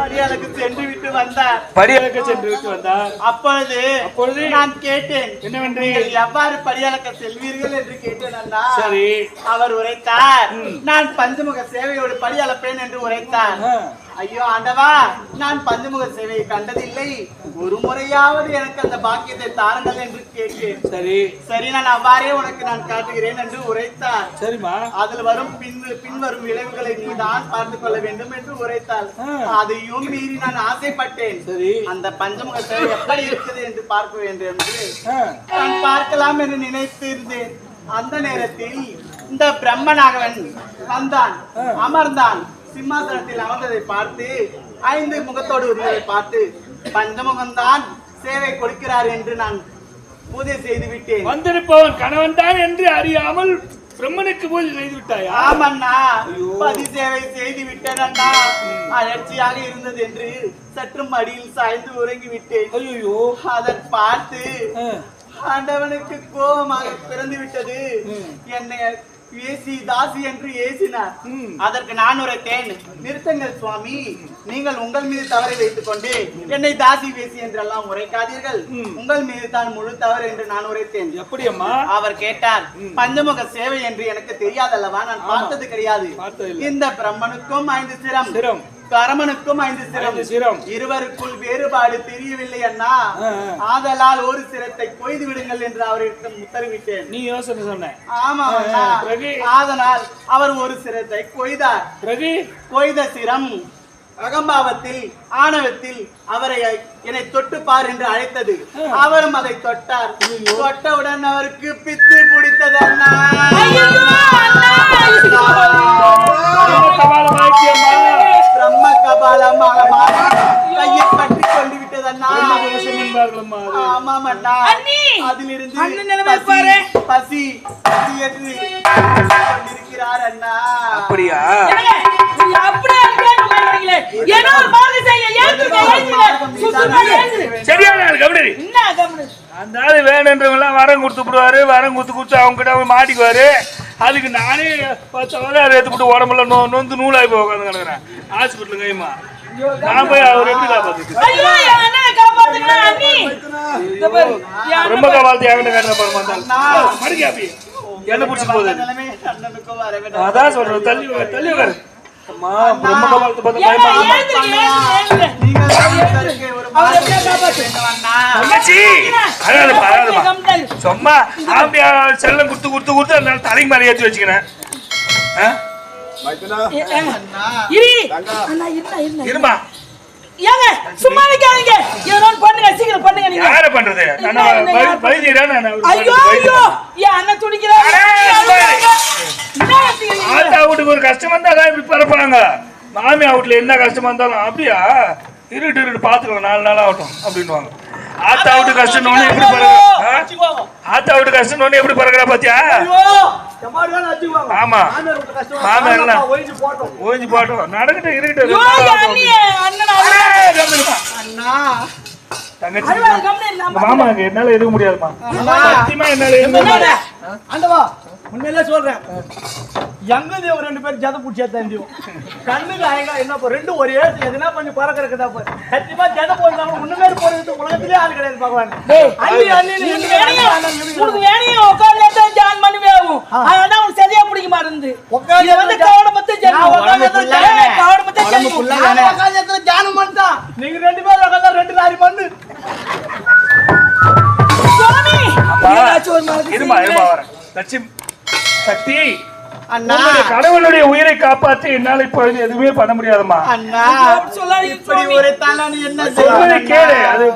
படியாளுக்கு சென்று விட்டு வந்தார். படியளக்க சென்று விட்டு வந்தார். அப்பொழுது அப்பொழுது நான் கேட்டேன் என்னவென்று? எவ்வாறு படியாளக்க செல்வீர்கள்? என்று கேட்டேன் அண்ணா. சரி. அவர் உரைத்தார் நான் பஞ்சமுக சேவையோடு படியளப்பேன் என்று உரைத்தார். ஐயோ ஆண்டவா நான் பஞ்சமுக சேவையை கண்டதில்லை. ஒரு முறையாவது எனக்கு அந்த பாக்கியத்தை தாருங்கள் என்று கேட்டேன். சரி. சரி நான் அவ்வாறே உனக்கு நான் காட்டுகிறேன் என்று உரைத்தார். சரிம்மா. அதில் வரும் பின் பின்வரும் விளைவுகளை நீதான் பார்த்து கொள்ள வேண்டும் என்று உரைத்தாள். அதையும் மீறி நான் ஆசைப்பட்டேன். சரி. அந்த பஞ்சமுக சேவை எப்படி இருக்குது என்று பார்க்க வேண்டும் என்று. நான் பார்க்கலாம் என்று நினைத்திருந்தேன். அந்த நேரத்தில் இந்த பிரம்மனாகவன் வந்தான். அமர்ந்தான். சிம்மாசனத்தில் அமர்ந்ததை பார்த்து ஐந்து முகத்தோடு இருந்ததை பார்த்து பஞ்சமுகம்தான் சேவை கொடுக்கிறார் என்று நான் பூஜை செய்து விட்டேன். வந்திருப்பவன் கணவன் தான் என்று அறியாமல் பிரம்மனுக்கு பூஜை செய்து விட்டாயா? ஆமண்ணா. பதி சேவை செய்து விட்டேன் அண்ணா அழற்சியாக இருந்தது என்று சற்றும் அடியில் சாய்ந்து உறங்கி விட்டேன். ஐயோ அதை பார்த்து ஆண்டவனுக்கு கோபமாக பிறந்து விட்டது. என்னை ஏசி தாசி என்று ஏசினார். அதற்கு நான் உரைத்தேன் நிறுத்துங்கள் சுவாமி நீங்கள் உங்கள் மீது தவறை வைத்துக் கொண்டு என்னை தாசி வேசி என்றெல்லாம் உரைக்காதீர்கள். உங்கள் மீது தான் முழு தவறு என்று நான் உரைத்தேன். எப்படி அம்மா அவர் கேட்டார் பஞ்சமுக சேவை என்று எனக்கு தெரியாதல்லவா? நான் பார்த்தது கிடையாது. இந்த பிரம்மனுக்கும் ஐந்து சிரம். பரமனுக்கும் ஐந்து சிரம். சிரம். இருவருக்குள் வேறுபாடு தெரியவில்லை அண்ணா. ஆதலால் ஒரு சிரத்தை கொய்து விடுங்கள் என்று அவரிடம் உத்தரவிட்டேன். நீ யோசனை சொன்ன. ஆமா? ஆதலால் அவர் ஒரு சிரத்தை கொய்தார். கொய்த சிரம் அகம்பாவத்தில் ஆணவத்தில் அவரை என்னை தொட்டு பார் என்று அழைத்தது. அவரும் அதை தொட்டார். தொட்டவுடன் அவருக்கு பித்து பிடித்தது அண்ணா. பசி, கொண்டிருக்கிறார் அண்ணா. அப்படியா. ஏதோ ஒரு மாதிரி செய்ய. சரியான கபடி. என்ன கம்முனு? அந்த ஆளு வேணுன்றவங்களாம் வரம் கொடுத்து விடுவாரு வரம் கொடுத்து கொடுத்து அவங்க கிட்ட போய் மாட்டிக்குவாரு. அதுக்கு நானே பத்து வரை அதை எடுத்துக்கிட்டு உடம்புல நொ நொந்து நூலாகி போய் உட்காந்து கிடக்குறேன். ஹாஸ்பிட்டல் கைமா நான் போய் அவர் எப்படி காப்பாத்துக்கு ரொம்ப காப்பாத்தி காட்டுற அப்படி என்ன பிடிச்சி போகுது? அதான் சொல்றேன் தள்ளி தள்ளி உட்காரு அம்மா ரொம்ப காப்பாத்து? பார்த்து பயமா. சும்மா செல்லம் கொடுத்து கொடுத்து கொடுத்து அந்த தலைக்கு மேலே ஏற்றி வச்சுக்கிறேன். இருமா ஏங்க, சும்மா நிக்காதீங்க. ஏதோ பண்ணுங்க, சீக்கிரம் பண்ணுங்க நீங்க. யார பண்றது? ஐயோ. என் அண்ணன் துடிக்கிறாரு. ஆத்தா வீட்டுக்கு ஒரு கஷ்டம் வந்தாதான் இப்படி பரப்புறாங்க மாமியா வீட்டுல என்ன கஷ்டமா இருந்தாலும் அப்படியா? இருட்டு இருட்டு பாத்துக்கலாம் நாலு நாள் ஆகட்டும் அப்படின்னுவாங்க. ஆத்தா வீட்டு கஷ்டம் எப்படி ஆ? ஆத்தா வீட்டு கஷ்டம் எப்படி பறக்குறா பாத்தியா? ஆமா. மாமியார் எல்லாம் ஓய்ஞ்சு போட்டோம். நடக்கட்டும் இருக்கட்டும் தங்கச்சி. என்னால எதுவும் முடியாதுமா. சத்தியமா என்னால உண்மையிலே சொல்றேன். எங்க தேவ ரெண்டு பேரும் ஜத பிடிச்சா தெரியும் கண்ணுக்கு அழகா என்ன போ ரெண்டும் ஒரே எதுனா பண்ணி பறக்கிறதுக்கு தான் சத்தியமா ஜத போயிருந்தாங்க ஒண்ணுமே போறது உலகத்திலே ஆள் கிடையாது பகவான். உனக்கு வேணையும், தான் ஜான் பண்ணுவே ஆகும். உனக்கு சரியா பிடிக்க மாட்டேங்குது. உட்கார்ந்து இது வந்து இடத்துல தியானம் பண்ணிட்டான் நீங்க ரெண்டு பேரும் உட்கார்ந்தா ரெண்டு லாரி மண்ணு சுவாமி, இருமா இருமா. வரேன். லட்சுமி அண்ணா. கடவுளுடைய உயிரை காப்பாற்றி என்னால இப்பொழுது எதுவுமே பண்ண முடியாதுமா அண்ணா. இப்படி. ஒரு தானா நீ என்ன கேளு அது